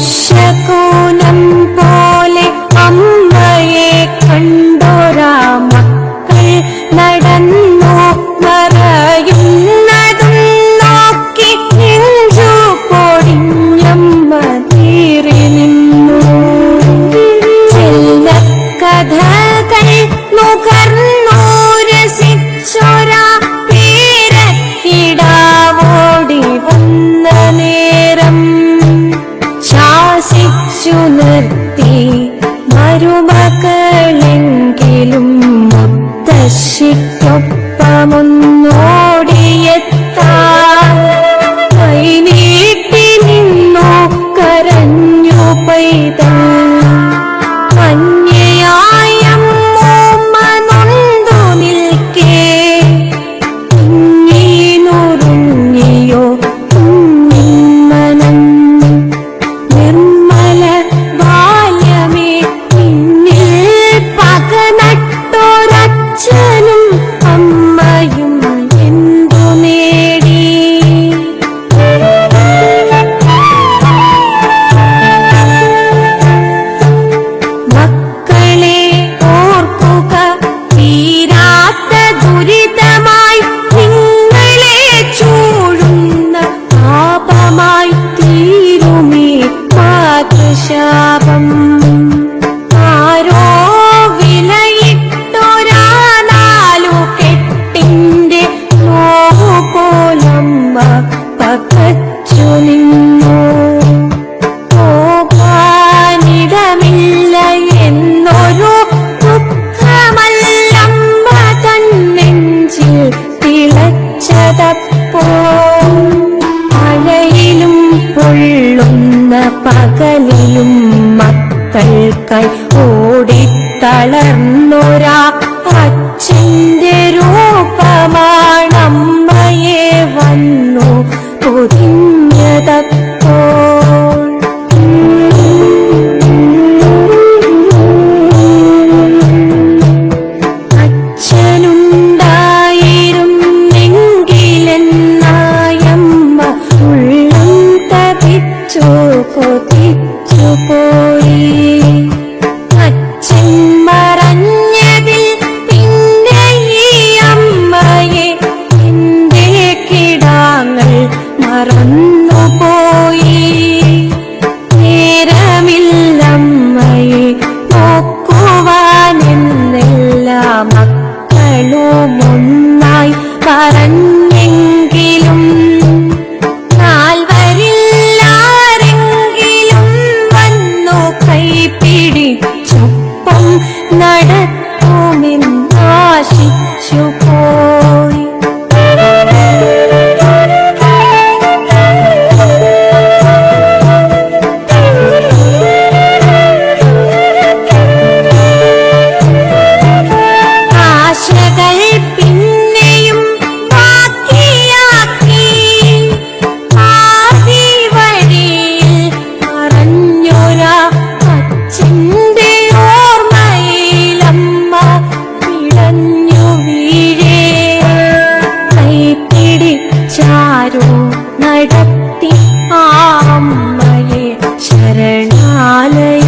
Shakuna പാപം. ആരോ വിലയിട്ടൊരാനാലു കെട്ടിന്റെ നോപോലമ്മ പകച്ചു നിന്നു. പോകാനിടമില്ല എന്നൊരു ദുഃഖമല്ലമ്മ തന്നെഞ്ചിൽ തിളച്ചതപ്പോ കൊള്ളുന്ന പകലിലും മക്കൾക്കായി ഓടിത്തളർന്നൊരാ 都不一样。നടത്തി ആമ്മയെ അമ്മയെ ശരണാലയ